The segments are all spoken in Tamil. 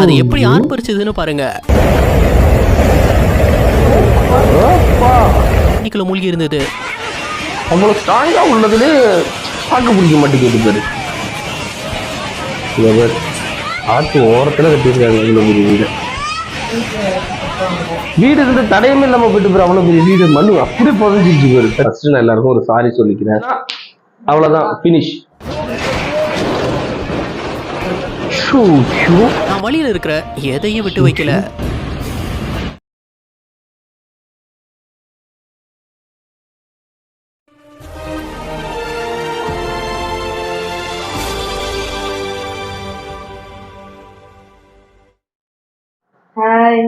அது எப்படி ஆர்ப்பரிச்சதுன்னு பாருங்க. தண்ணிக்குள்ள மூழ்கி இருந்தது. அவ்வளோ ஸ்ட்ராங்காக உள்ளதுலே பார்க்க பிடிக்க மாட்டேங்குது பேர். பாரு. ஆற்று ஓரத்தில் கட்டியிருக்காங்க இவ்வளோ பெரிய வீடு. வீடு இருந்து தடையுமே இல்லாமல் போயிட்டு போகிற அவ்வளோ பெரிய வீடு. மண்ணு அப்படியே புதஞ்சிருச்சு பேர். ஃபர்ஸ்ட் நான் எல்லாருக்கும் ஒரு சாரி சொல்லிக்கிறேன். அவ்வளோதான் ஃபினிஷ் ஷூ ஷூ. நான் வழியில இருக்கிற எதையும் விட்டு வைக்கல. Hi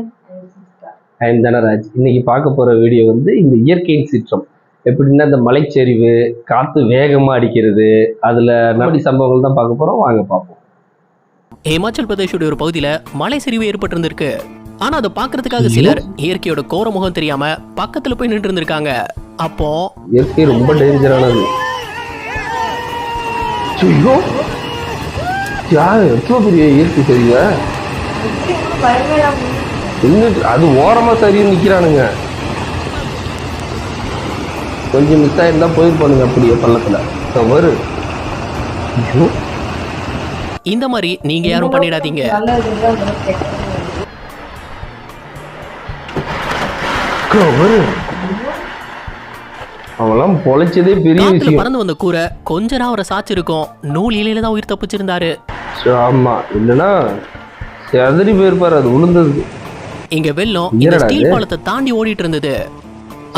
I'm Dhanraj. இன்னைக்கு பார்க்க போற வீடியோ வந்து இந்த இயற்கையின் சீற்றம். எப்படின்னா இந்த மலைச்சரிவு காத்து வேகமா அடிக்கிறது அதுல நடடி சம்பவங்கள் தான் பார்க்க போறோம். வாங்க பார்ப்போம். ஹிமாச்சல் பிரதேஷோட ஒரு பகுதியில மலை சரிவு ஏற்பட்டிருந்திருக்கு. ஆனா அதை பாக்குறதுக்காக சிலர் இயற்கையோட கோர முகம் தெரியாம பக்கத்துல போய் நின்று இருந்திருக்காங்க அப்போ இயற்கை ரொம்ப டேஞ்சரானது ஐயோ. யார் எவ்வளோ பெரிய இயற்கை இன்னும் அது ஓரமா சரியும் நிக்கிறானுங்க. கொஞ்சம் மிஸ் ஆயிருந்தா போயிருப்பானுங்க அப்படியே பள்ளத்துல. வரு. ஐயோ. இந்த மாதிரி நீங்க யாரும் பண்ணிடாதீங்க. அவெல்லாம் பொழைச்சதே பெரிய விஷயம். பறந்து வந்த கூரை கொஞ்ச நேரம் அவரை சாச்சிருக்கும். நூல் இலையில தான் உயிர் தப்பிச்சிருந்தாரு. ஆமா. இல்லைன்னா செதறி போயிருப்பாரு அது விழுந்தது இங்க வெள்ளம் இந்த ஸ்டீல்? பாலத்தை தாண்டி ஓடிட்டு இருந்தது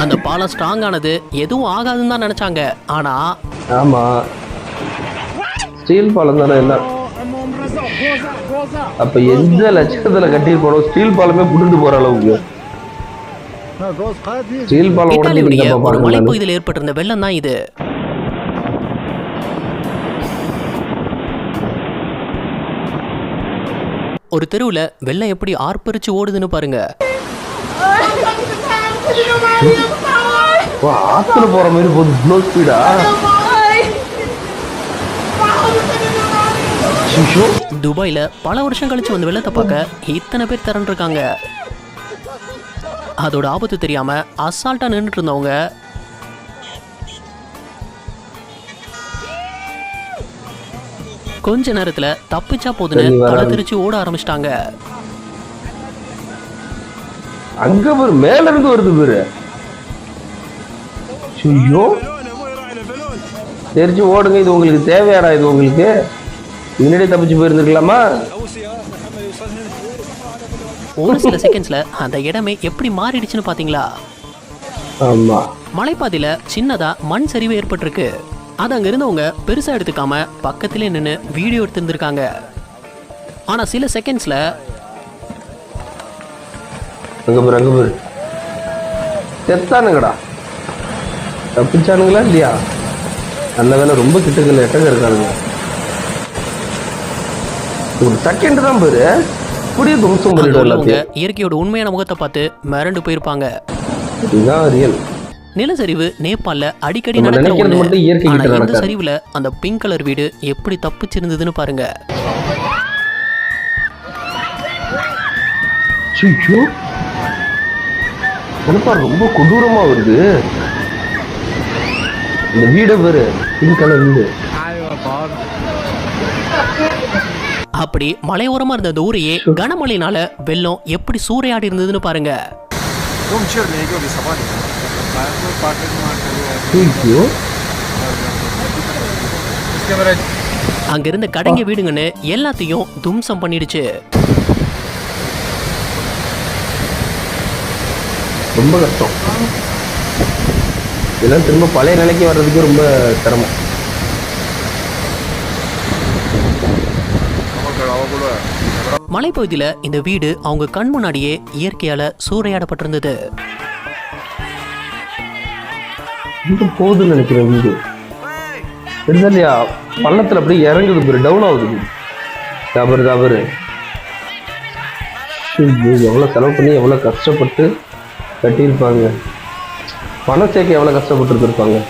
அந்த பாலம் ஸ்ட்ராங் ஆனது எதுவும் ஆகாதுன்னு தான் நினைச்சாங்க. ஆனா ஆமா. ஸ்டீல் பாலம் தானே எல்லாம். அப்ப எந்த லட்சத்துல கட்டியிருக்கணும் ஸ்டீல் பாலமே புடிந்து போற அளவுக்கு. ஸ்டீல் பாலம் இத்தாலியுடைய ஒரு. மலைப்பகுதியில் ஏற்பட்டிருந்த வெள்ளம் தான் இது. ஒரு தெருவுல வெள்ளம் எப்படி ஆர்ப்பரிச்சு ஓடுதுன்னு பாருங்க. ஆத்துல போற மாதிரி போகுது. இவ்வளோ ஸ்பீடா துபாயில பல வருஷம் கழிச்சு வந்து வெள்ளத்தை பார்க்க இத்தனை பேர் திரண்டிருக்காங்க. அதோட ஆபத்து தெரியாம அசால்ட்டா நின்றுட்டு இருந்தவங்க. கொஞ்ச நேரத்துல தப்பிச்சா போதுன்னு. தலை திருச்சு ஓட ஆரம்பிச்சிட்டாங்க. அங்க பாரு மேல இருந்து வருது பாரு. ஐயோ. தெரிஞ்சு ஓடுங்க இது உங்களுக்கு தேவையாடா இது உங்களுக்கு? முன்னாடியே தப்பிச்சு போயிருந்துருக்கலாமா? ஒரு சில செகண்ட்ஸ்ல அந்த இடமே எப்படி மாறிடுச்சுன்னு பாத்தீங்களா? ஆமா. மலைப்பாதையில சின்னதா மண் சரிவு ஏற்பட்டிருக்கு. அது அங்க இருந்தவங்க பெருசா எடுத்துக்காம பக்கத்திலே நின்னு வீடியோ எடுத்திருந்திருக்காங்க. ஆனா சில செகண்ட்ஸ்ல அங்க பாரு அங்க பாரு. செத்தானுங்கடா. தப்பிச்சானுங்களா இல்லையா? நல்ல வேலை ரொம்ப கிட்டக்கல எட்டங்க இருக்கானுங்க. ஒரு செகண்ட் தான் பாரு. இப்படியே தும்சம் எல்லாத்தையும் இயற்கையோட உண்மையான முகத்தை பார்த்து மிரண்டு போயிருப்பாங்க. இதுதான் ரியல் நிலச்சரிவு நேபாள்ல அடிக்கடி நடக்கிற நினைக்கிறது ஒண்ணு. மட்டும் இயற்கை ஆனா கிட்ட இந்த. சரிவுல அந்த பிங்க் கலர் வீடு எப்படி தப்பிச்சிருந்ததுன்னு பாருங்க. ஐயோ என்னப்பா ரொம்ப கொடூரமா வருது. இந்த வீடை பாரு பிங்க் கலர் வீடு. அப்படி மலையோரமா இருந்த அந்த ஊரையே கனமழைனால வெள்ளம் எப்படி சூறையாடி இருந்ததுன்னு பாருங்க. அங்க இருந்த கடைங்க வீடுங்கன்னு எல்லாத்தையும் தும்சம் பண்ணிடுச்சு. ரொம்ப கஷ்டம். இதெல்லாம் திரும்ப பழைய நிலைக்கு வர்றதுக்கு ரொம்ப சிரமம். மலைப்பகுதியில இந்த வீடு அவங்க கண் முன்னாடியே இயற்கையால சூறையாடப்பட்டிருந்தது. இங்க போகுதுன்னு நினைக்கிறேன் வீடு. தெரியுதா இல்லையா? பள்ளத்துல அப்படியே இறங்குது பாரு டவுன் ஆகுது. தவறு தவறு. ஐயோ, எவ்வளவு செலவு பண்ணி எவ்வளவு கஷ்டப்பட்டு கட்டியிருப்பாங்க. பணம் சேர்க்க எவ்வளவு கஷ்டப்பட்டு இருப்பாங்க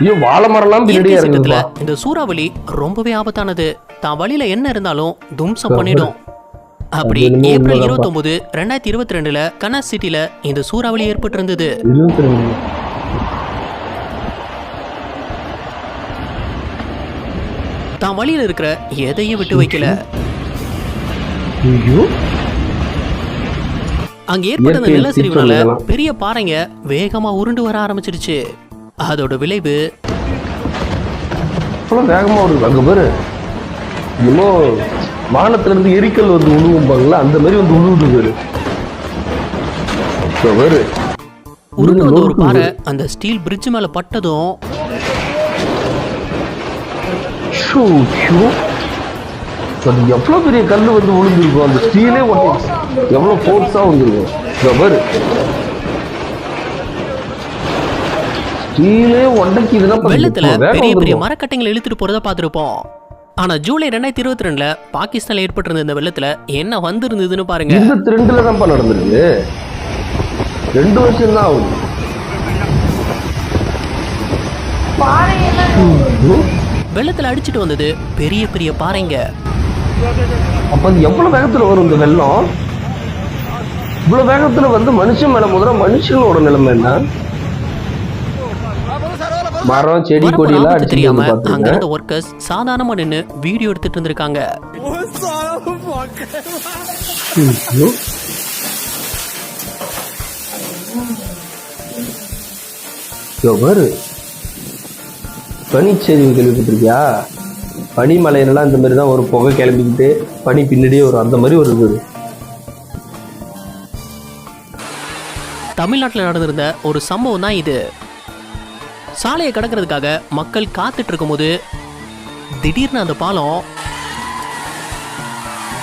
ஐயோ வாழை மரம்லாம் இந்த சூறாவளி ரொம்பவே ஆபத்தானது. தான் வழியில என்ன இருந்தாலும் தும்சம் பண்ணிடும். அப்படி ஏப்ரல் உண்மைதான்ப்பா. இருபத்தொன்பது ரெண்டாயிரத்தி இருபத்தி ரெண்டுல கனாஸ் சிட்டில இந்த சூறாவளி ஏற்பட்டிருந்தது. இருபத்தி ரெண்டு தான் வழியில இருக்கிற எதையும் விட்டு வைக்கல. அங்க ஏற்பட்ட அந்த இயற்கை நிலச்சரிவுனால. பெரிய பாறைங்க வேகமா உருண்டு வர ஆரம்பிச்சிடுச்சு அதோட விளைவு வேகமா வருது அங்க பாரு. என்னமோ வானத்துல இருந்து எரிக்கல் வந்து உழுவும்பாங்களா அந்த மாதிரி வந்து உழுவுது பாரு இப்ப பாரு உருண்டு வந்த ஒரு. பாறை அந்த ஸ்டீல் பிரிட்ஜ் மேல பட்டதும். அது எவ்வளவு பெரிய கல்லு வந்து விழுந்திருக்கும் அந்த ஸ்டீலே ஒட்டி எவ்வளவு ஃபோர்ஸா வந்திருக்கும் பாரு ஸ்டீலே உடைக்குதுன்னா வெள்ளத்துல பெரிய பெரிய. மரக்கட்டைங்களை இழுத்துட்டு போறத பார்த்திருப்போம். ஆனா ஜூலை ரெண்டாயிரத்தி இருபத்தி ரெண்டுல பாகிஸ்தான்ல ஏற்பட்டிருந்த இந்த வெள்ளத்துல என்ன வந்திருந்ததுன்னு பாருங்க. இருபத்தி ரெண்டுல தான்ப்பா நடந்திருக்கு. ரெண்டு வருஷம் தான் ஆகுது. வெள்ளத்துல அடிச்சிட்டு வந்தது பெரிய பெரிய பாறைங்க. அப்ப எவ்வளவு வேகத்துல வரும் இந்த வெள்ளம்? இவ்வளவு வேகத்துல வந்து மனுஷன் மேல முதல்ல மனுஷனோட நிலைமை என்ன? மரம் செடி கொடி எல்லாம் அடிச்சுட்டு தெரியாம அங்க இருந்த ஒர்க்கர்ஸ் சாதாரணமா நின்னு வீடியோ எடுத்துட்டு இருந்திருக்காங்க. பாரு. பனிச்சரிவு கேள்விப்பட்டிருக்கியா? பனிமலையிலலாம் இந்த மாதிரி தான் ஒரு புகை கிளம்பிக்கிட்டு பனி பின்னாடியே வரும். அந்த மாதிரி ஒரு இது. தமிழ்நாட்டுல நடந்திருந்த ஒரு சம்பவம் தான் இது. சாலையை கடக்கிறதுக்காக மக்கள் காத்துட்டு இருக்கும்போது திடீர்னு அந்த பாலம்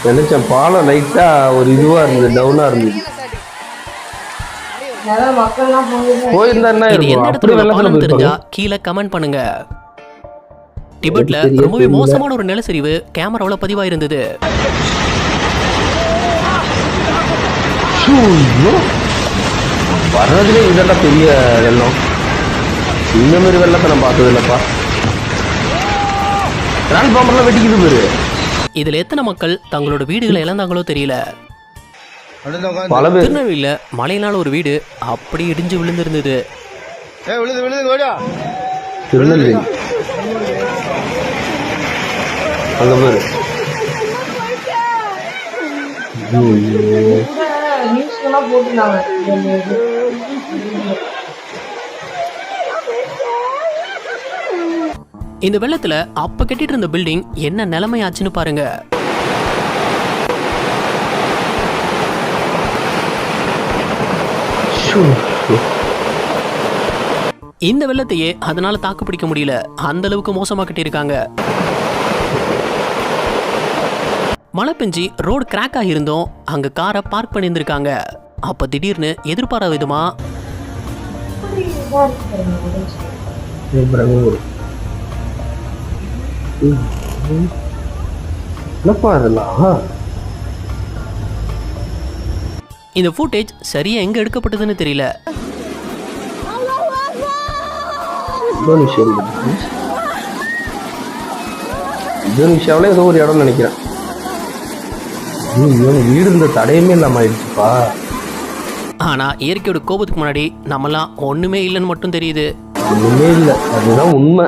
நினைச்சேன் பாலம் லைட்டா ஒரு இதுவா இருந்தது டவுனா இருந்தது. போயிருந்தா என்ன தெரிஞ்சா கீழே கமெண்ட் பண்ணுங்க. டிபெட்ல ரொம்பவே. மோசமான ஒரு நிலச்சரிவு கேமராவுல பதிவாயிருந்தது. வர்றதுலே இதெல்லாம் பெரிய வெள்ளம். இந்த மாதிரி வெள்ளத்தை நான் பார்த்தது இல்லப்பா. டிரான்ஸ்ஃபார்மர்லாம் வெட்டிக்குது பாரு. இதுல எத்தனை மக்கள் தங்களோட வீடுகளை இழந்தாங்களோ தெரியல. பல பேர். திருநெல்வேலியில மழையினால ஒரு வீடு அப்படி இடிஞ்சு விழுந்திருந்தது. திருநெல்வேலி. அங்க பாரு. நியூஸ்லாம் போட்டுருந்தாங்க. இந்த வெள்ளத்துல அப்ப கட்டிட்டு இருந்த பில்டிங் என்ன நிலைமையாச்சுன்னு பாருங்க. இந்த வெள்ளத்தையே அதனால தாக்கு பிடிக்க முடியல. அந்த அளவுக்கு மோசமா கட்டியிருக்காங்க. மழை பெஞ்சி ரோடு கிராக் ஆகியிருந்தோம். அங்க காரை பார்க் பண்ணியிருந்திருக்காங்க. அப்ப திடீர்னு எதிர்பாராத விதமா என்னப்பா இதெல்லாம் இந்த ஃபுட்டேஜ் சரியா எங்க எடுக்கப்பட்டதுன்னு தெரியல. இந்தோனேஷியா இந்தோனேஷியாவில ஏதோ ஒரு இடம் நினைக்கிறேன். வீடு இருந்த தடையுமே இல்லாம ஆயிடுச்சுப்பா. ஆனா இயற்கையோட கோபத்துக்கு முன்னாடி நம்மலாம் ஒண்ணுமே இல்லைன்னு மட்டும் தெரியுது. ஒண்ணுமே இல்லை. அதுதான் உண்மை.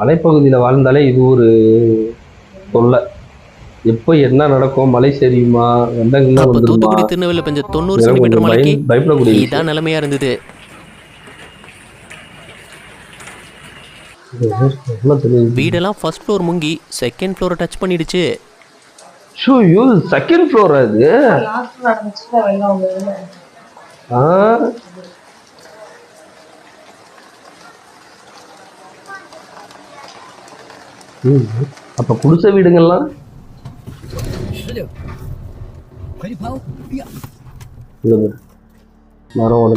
மலைப்பகுதியில் வாழ்ந்தாலே இது ஒரு தொல்லை. எப்போ என்ன நடக்கும் மழை சரியுமா வந்துருமா? தூத்துக்குடி திருநெல்வேலி பெஞ்ச தொண்ணூறு சென்டிமீட்டர் மழைக்கு பயப்படக்கூடிய. இதான் நிலைமையா இருந்தது. வீடெல்லாம் ஃபர்ஸ்ட் ஃப்ளோர் முங்கி செகண்ட் ஃப்ளோரை டச் பண்ணிடுச்சு. ஷோ யூ செகண்ட் ஃப்ளோர் அது அப்ப குடிசை வீடுங்கள்லாம்?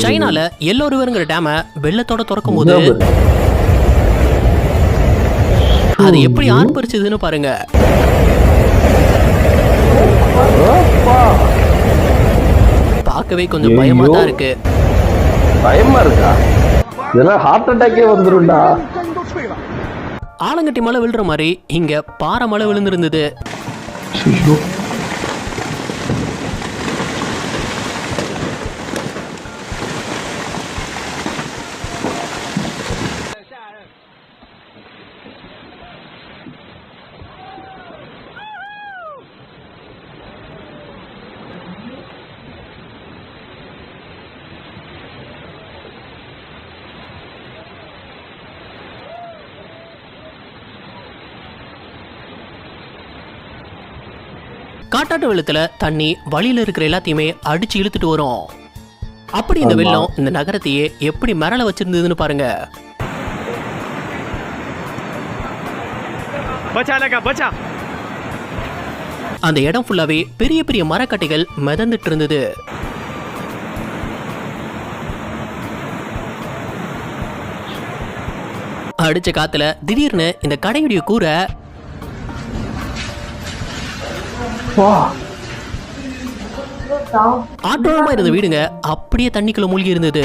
சைனால எல்லோ ரிவருங்கிற டேமை வெள்ளத்தோட திறக்கும் போது. அது எப்படி ஆர்ப்பரிச்சதுன்னு பாருங்க. பார்க்கவே கொஞ்சம் பயமா தான் இருக்கு. பயமா இருக்கா? இதெல்லாம் ஹார்ட் அட்டாக்கே வந்துரும்டா. ஆலங்கட்டி மலை விழுற மாதிரி இங்க பாறை மலை விழுந்திருந்தது. காட்டாட்டு வெள்ளத்தில் தண்ணி வழியில் இருக்கிற எல்லாத்தையுமே அடிச்சு இழுத்துட்டு வரும். அப்படி இந்த வெள்ளம் இந்த நகரத்தையே எப்படி மரள வச்சிருந்ததுன்னு பாருங்க. அந்த இடம் ஃபுல்லாவே பெரிய பெரிய மரக்கட்டைகள் மிதந்துட்டு இருந்தது. அடிச்ச காத்துல திடீர்னு இந்த கடையுடைய கூரை வா. ஆட்டோரமா இருந்த வீடுங்க அப்படியே தண்ணிக்குள்ள மூழ்கி இருந்தது.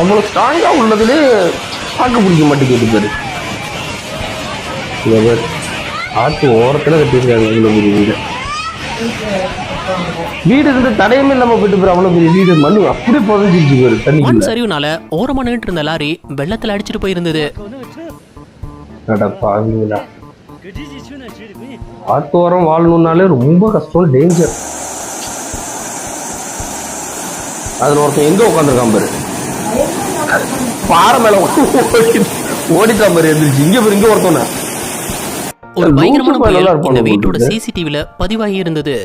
அவ்வளோ ஸ்ட்ராங்கா உள்ளதுலே பார்க்க பிடிக்க மாட்டேங்குது பேரு. இங்க பாரு. ஆட்டு ஓரத்துல கட்டியிருக்காங்க இவ்வளோ பெரிய வீடு. வீடு இருந்து தடையுமே இல்லாம போயிட்டு போற அவ்வளோ பெரிய வீடு. மண்ணு அப்படியே புதஞ்சிருச்சு பேரு மண் தண்ணிக்குள்ள சரிவுனால ஓரமா நின்னுட்டு இருந்த லாரி வெள்ளத்துல அடிச்சிட்டு போயிருந்தது. அட ஓரம் வாழணும்னாலே ரொம்ப கஷ்டம் டேஞ்சர் அதுல ஒருத்தன் எங்க உட்காந்துருக்கான் பாரு. பாறை மேல ஓடி ஓடிட்டான் பாரு எந்திரிச்சு. இங்க பாரு இங்க ஒருத்தன. ஒரு பயங்கரமான பயலா இந்த வீட்டோட சிசிடிவில பதிவாகி இருந்தது.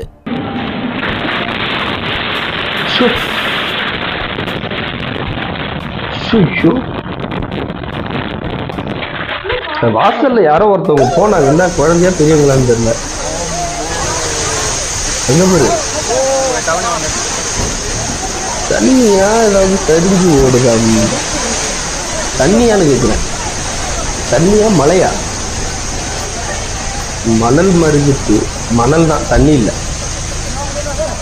ஷோ. ஷோ, வாசல்ல யாரோ ஒருத்தவங்க போனாங்க என்ன குழந்தையா பெரியவங்களான்னு தெரியல. என்ன தண்ணியா ஏதாவது தெரிஞ்சு ஓடுதா? தண்ணியான்னு கேட்குறேன் தண்ணியா மழையா மணல் மருந்துச்சு மணல் தான் தண்ணி இல்லை.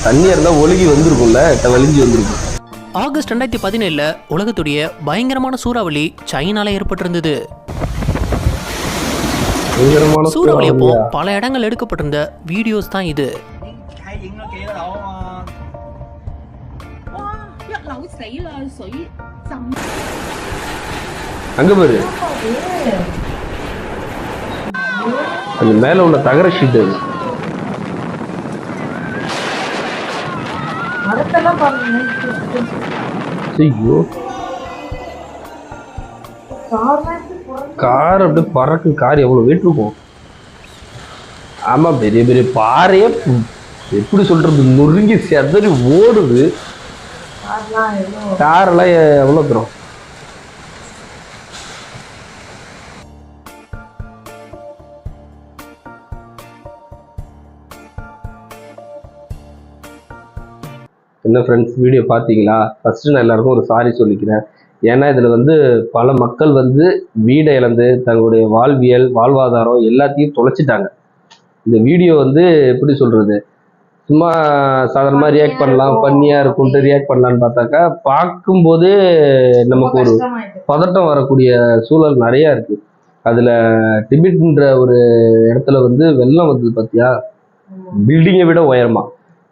தண்ணியா இருந்தா ஒழுகி வந்திருக்கும்ல வலிஞ்சு வந்திருக்கும். ஆகஸ்ட் ரெண்டாயிரத்தி பதினேழுல உலகத்துடைய பயங்கரமான சூறாவளி சைனால ஏற்பட்டிருந்தது. சூறாவளி பல இடங்கள் எடுக்கப்பட்டிருந்த வீடியோஸ் தான் இது. அங்க பாரு. அது மேல உள்ள தகர ஷீட் அது. ஐயோ. கார் அப்படியே பறக்கு கார் எவ்வளவு வெயிட் இருக்கும்? ஆமா பெரிய பெரிய பாறையே எப்படி சொல்றது நொறுங்கி செதறி ஓடுது. காரெல்லாம் எவ்வளோ எவ்வளவு தூரம்? என்ன ஃப்ரெண்ட்ஸ் வீடியோ பார்த்தீங்களா? ஃபஸ்ட்டு நான் எல்லாருக்கும் ஒரு சாரி சொல்லிக்கிறேன். ஏன்னா இதில் வந்து பல மக்கள் வந்து வீடை இழந்து தங்களுடைய வாழ்வியல் வாழ்வாதாரம் எல்லாத்தையும் தொலைச்சிட்டாங்க. இந்த வீடியோ வந்து எப்படி சொல்றது? சும்மா சாதாரணமாக ரியாக்ட் பண்ணலாம் பண்ணியாக இருக்கும்ட்டு ரியாக்ட் பண்ணலான்னு பார்த்தாக்கா பார்க்கும்போதே நமக்கு ஒரு பதட்டம் வரக்கூடிய சூழல் நிறைய இருக்கு. அதுல டிபெட்ன்ற ஒரு இடத்துல வந்து வெள்ளம் வந்தது பார்த்தியா பில்டிங்கை விட உயரமா.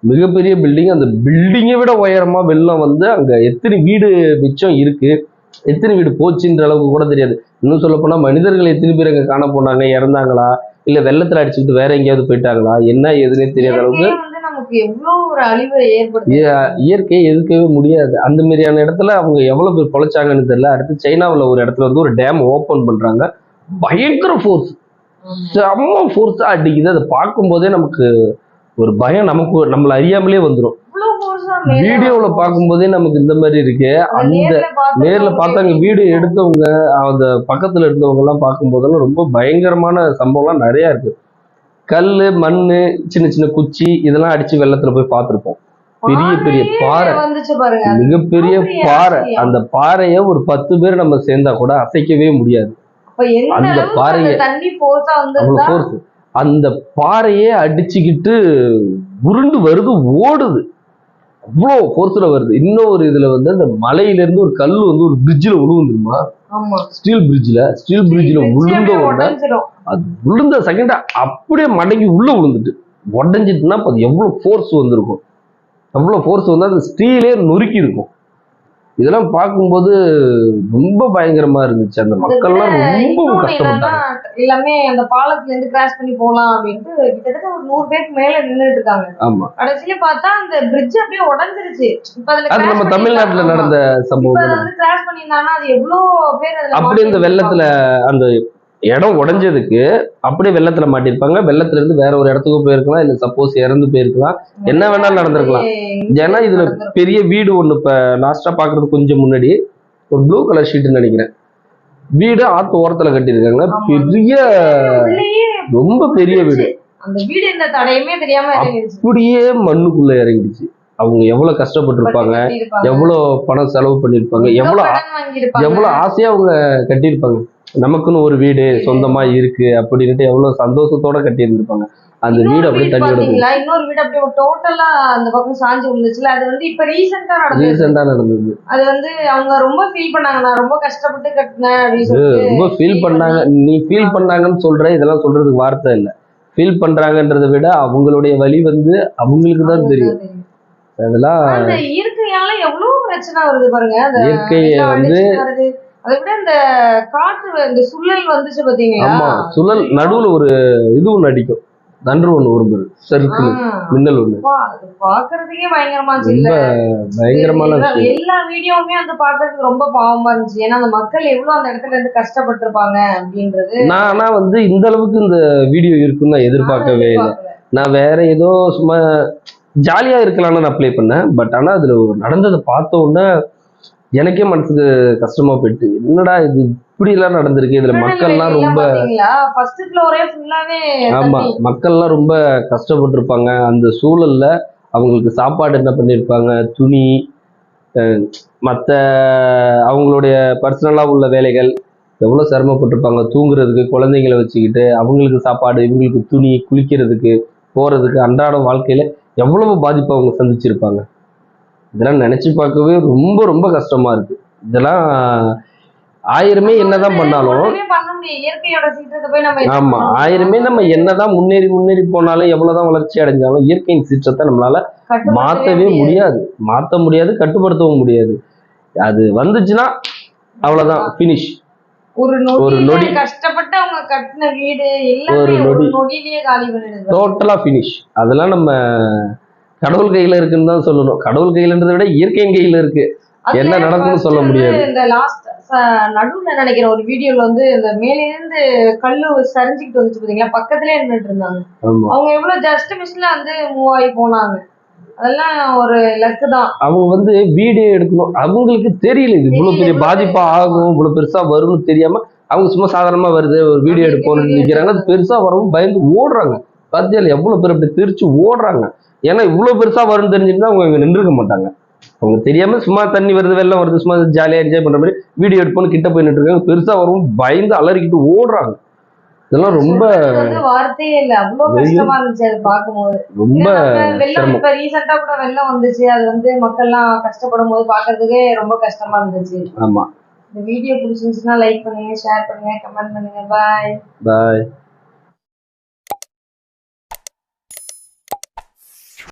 மிகப்பெரிய பில்டிங் அந்த பில்டிங்கை விட உயரமா வெள்ளம் வந்து அங்க எத்தனை வீடு மிச்சம் இருக்கு எத்தனை வீடு போச்சுன்ற அளவுக்கு கூட தெரியாது. இன்னும் சொல்ல போனா மனிதர்கள் எத்தனை பேர் அங்க காண போனாங்க இறந்தாங்களா இல்ல வெள்ளத்துல அடிச்சுக்கிட்டு வேற எங்கேயாவது போயிட்டாங்களா என்ன ஏதுன்னே தெரியாத அளவுக்கு இயற்கையே எதிர்க்கவே முடியாது. அந்த மாதிரியான இடத்துல அவங்க எவ்வளவு பேர் பொழைச்சாங்கன்னு தெரியல. அடுத்து சைனாவுல ஒரு இடத்துல வந்து ஒரு டேம் ஓபன் பண்றாங்க. பயங்கர ஃபோர்ஸ் செம்ம ஃபோர்ஸா அடிக்குது. அதை பார்க்கும்போதே நமக்கு ஒரு பயம் நமக்கு நம்மள அறியாமலே வந்துடும் வீடியோல பார்க்கும்போதே நமக்கு இந்த மாதிரி இருக்கு. அந்த நேர்ல பார்த்தாங்க வீடு எடுத்தவங்க அந்த பக்கத்துல இருந்தவங்க எல்லாம் பார்க்கும்போதெல்லாம் ரொம்ப பயங்கரமான சம்பவம்லாம் நிறைய இருக்கு. கல்லு மண்ணு சின்ன சின்ன குச்சி இதெல்லாம் அடிச்சு வெள்ளத்துல போய் பார்த்திருப்போம். பெரிய பெரிய பாறை. மிகப்பெரிய? பாறை? அந்த பாறையை ஒரு பத்து பேர் நம்ம சேர்ந்தா கூட அசைக்கவே முடியாது. அந்த பாறையை அவ்வளவு ஃபோர்ஸ் அந்த பாறையே அடிச்சுக்கிட்டு உருண்டு வருது ஓடுது. அவ்வளோ ஃபோர்ஸ்ல வருது. இன்னும் ஒரு இதுல வந்து அந்த மலையில இருந்து ஒரு கல் வந்து ஒரு பிரிட்ஜில் விழுந்துருமா ஆமா. ஸ்டீல் பிரிட்ஜில் ஸ்டீல் பிரிட்ஜில் விழுந்த உடனே. அது விழுந்த செகண்ட் அப்படியே மடங்கி உள்ள விழுந்துட்டு உடஞ்சிட்டுனா அப்ப அது எவ்வளவு ஃபோர்ஸ் வந்திருக்கும். எவ்வளவு ஃபோர்ஸ் வந்து அந்த ஸ்டீலே நொறுக்கி இருக்கும். இதெல்லாம் பார்க்கும்போது ரொம்ப பயங்கரமா இருந்துச்சு. அந்த மக்கள்லாம் ரொம்ப கஷ்டப்பட்டாங்க. எல்லாமே அந்த பாலத்துல இருந்து கிராஸ் பண்ணி போலாம் அப்படின்ட்டு கிட்டத்தட்ட ஒரு நூறு பேருக்கு மேல நின்னுட்டு இருக்காங்க ஆமா கடைசியில பார்த்தா அந்த பிரிட்ஜ் அப்படியே உடைஞ்சிருச்சு இப்ப அதுல நம்ம தமிழ்நாட்டுல. நடந்த சம்பவம் அதை. வந்து கிராஷ் பண்ணியிருந்தாங்கன்னா அது எவ்வளவு பேர் அதுல அப்படி இந்த. வெள்ளத்துல அந்த இடம் உடைஞ்சதுக்கு அப்படியே வெள்ளத்துல மாட்டிருப்பாங்க வெள்ளத்துல இருந்து வேற ஒரு இடத்துக்கு போயிருக்கலாம் இல்ல சப்போஸ் இறந்து போயிருக்கலாம் என்ன வேணாலும் நடந்திருக்கலாம். ஏன்னா இதுல. பெரிய வீடு ஒண்ணு இப்ப லாஸ்டா பாக்குறது கொஞ்சம் முன்னாடி ஒரு ப்ளூ கலர் ஷீட்னு நினைக்கிறேன் வீடு ஆத்து ஓரத்துல கட்டியிருக்காங்க. பெரிய ரொம்ப பெரிய வீடு. அந்த வீடு இந்த தடையுமே தெரியாம அப்படியே மண்ணுக்குள்ள இறங்கிடுச்சு. அவங்க எவ்வளவு கஷ்டப்பட்டிருப்பாங்க. எவ்வளவு பணம் செலவு பண்ணிருப்பாங்க எவ்வளவு. எவ்வளவு ஆசையா அவங்க கட்டியிருப்பாங்க. நமக்குன்னு ஒரு வீடு சொந்தமா இருக்கு அப்படின்ட்டு எவ்வளவு சந்தோஷத்தோட கட்டி இருந்திருப்பாங்க அந்த வீடு அப்படியே வீடு போய் பாத்தீங்களா? இன்னொரு வீடு அப்படியே டோட்டலா அந்த பக்கம் சாஞ்சு விழுந்துச்சுல அது வந்து இப்ப ரீசெண்டா நடந்தது. ரீசெண்டா நடந்தது. அது வந்து அவங்க ரொம்ப ஃபீல் பண்ணாங்க. நான் ரொம்ப கஷ்டப்பட்டு கட்டினேன் ரொம்ப ஃபீல் பண்ணாங்க. நீ ஃபீல் பண்ணாங்கன்னு சொல்ற இதெல்லாம் சொல்றதுக்கு வார்த்தை இல்ல. ஃபீல் பண்றாங்கன்றதை விட அவங்களுடைய வழி வந்து அவங்களுக்கு தான் தெரியும். அதெல்லாம் இயற்கையால எவ்வளவு பிரச்சனை வருது பாருங்க. அந்த இயற்கையை வந்து அதை விட இந்த காற்று இந்த சுழல் வந்துச்சு பாத்தீங்களா? ஆமா சுழல் நடுவுல ஒரு இது ஒண்ணு தன்று ஒண்ணு சறுக்குன்னு ஆ. மின்னல் ஒண்ணு. பாக்குறதுக்கே பயங்கரமா ரொம்ப பயங்கரமான எல்லா- விஷயம் எல்லா வீடியோவுமே வந்து பாக்குறதுக்கு ரொம்ப பாவமா இருந்துச்சு. ஏன்னா அந்த மக்கள் எவ்வளவு அந்த இடத்துல இருந்து கஷ்டப்பட்டிருப்பாங்க அப்படின்றது. நான் ஆனா வந்து இந்த அளவுக்கு இந்த வீடியோ இருக்குன்னு நான் எதிர்பார்க்கவே இல்லை. நான் வேற ஏதோ சும்மா ஜாலியா இருக்கலாம்னு நான் ப்ளே பண்ணேன். பட் ஆனா அதுல நடந்ததை பார்த்த உடனே எனக்கே மனசுக்கு கஷ்டமா போயிட்டு என்னடா இது இப்படி எல்லாம் நடந்திருக்கு? இதுல மக்கள்லாம் ரொம்ப ஆமா மக்கள்லாம் ரொம்ப கஷ்டப்பட்டிருப்பாங்க. அந்த சூழல்ல அவங்களுக்கு சாப்பாடு என்ன பண்ணியிருப்பாங்க துணி மத்த அவங்களுடைய பர்சனலா உள்ள வேலைகள் எவ்வளவு சிரமப்பட்டிருப்பாங்க? தூங்குறதுக்கு குழந்தைங்களை வச்சுக்கிட்டு அவங்களுக்கு சாப்பாடு இவங்களுக்கு துணி குளிக்கிறதுக்கு போறதுக்கு அன்றாட வாழ்க்கையில எவ்வளவு பாதிப்பு அவங்க சந்திச்சிருப்பாங்க? இதெல்லாம் நினைச்சு பார்க்கவே ரொம்ப ரொம்ப கஷ்டமா இருக்கு. இதெல்லாம் ஆயிரமே என்னதான் பண்ணாலும் ஆமா? ஆயிரமே நம்ம என்னதான் முன்னேறி முன்னேறி போனாலும் எவ்வளவுதான் வளர்ச்சி அடைஞ்சாலும் இயற்கையின் சீற்றத்தை நம்மளால மாத்தவே முடியாது. மாத்த முடியாது கட்டுப்படுத்தவும் முடியாது. அது வந்துச்சுன்னா அவ்வளவுதான் ஃபினிஷ் ஒரு நொடி. கஷ்டப்பட்டு அவங்க கட்டின வீடு ஒரு நொடி. டோட்டலா ஃபினிஷ் அதெல்லாம் நம்ம கடவுள் கையில இருக்குன்னு தான் சொல்லணும். கடவுள் கையிலன்றதை விட இயற்கையின் கையில இருக்கு. என்ன நடக்கும்னு சொல்ல முடியாது. இந்த லாஸ்ட் நடுவுல நினைக்கிற ஒரு வீடியோல வந்து இந்த மேல இருந்து கல்லு சரிஞ்சுக்கிட்டு வந்துச்சு பாத்தீங்களா? பக்கத்துலயே நின்னுட்டு இருந்தாங்க. அவங்க எவ்வளவு ஜஸ்ட் மிஸ்ல வந்து மூவ் ஆகி போனாங்க. அதெல்லாம் ஒரு லக்கு தான். அவங்க வந்து வீடியோ எடுக்கணும். அவங்களுக்கு தெரியல இது இவ்வளவு பெரிய பாதிப்பா ஆகும் இவ்வளவு பெருசா வரும்னு தெரியாம அவங்க சும்மா சாதாரணமா வருது ஒரு வீடியோ எடுப்போம்னு நினைக்கிறாங்க அது பெருசா வரவும் பயந்து ஓடுறாங்க. பாத்தியால எவ்வளவு பேர் அப்படி தெரிச்சு ஓடுறாங்க. ஏன்னா இவ்வளவு பெருசா வரும்னு தெரிஞ்சிருந்தா அவங்க இங்க நின்றுக்க மாட்டாங்க. அவங்க தெரியாம சும்மா தண்ணி வருது வெள்ளம் வருது சும்மா ஜாலியா என்ஜாய் பண்ற மாதிரி வீடியோ எடுப்போம்னு கிட்ட போய் நின்று இருக்காங்க. பெருசா வரவும் பயந்து அலறிக்கிட்டு ஓடுறாங்க. இதெல்லாம் ரொம்ப வார்த்தையே இல்ல. அவ்வளவு. கஷ்டமா இருந்துச்சு அது பார்க்கும்போது. ரொம்ப வெள்ளம் இப்ப ரீசெண்டா கூட வெள்ளம் வந்துச்சு. அது வந்து மக்கள்லாம் கஷ்டப்படும் போது பாக்குறதுக்கே ரொம்ப கஷ்டமா இருந்துச்சு. ஆமா. இந்த வீடியோ பிடிச்சிருந்துச்சுன்னா லைக் பண்ணுங்க ஷேர் பண்ணுங்க கமெண்ட் பண்ணுங்க. பாய் பாய்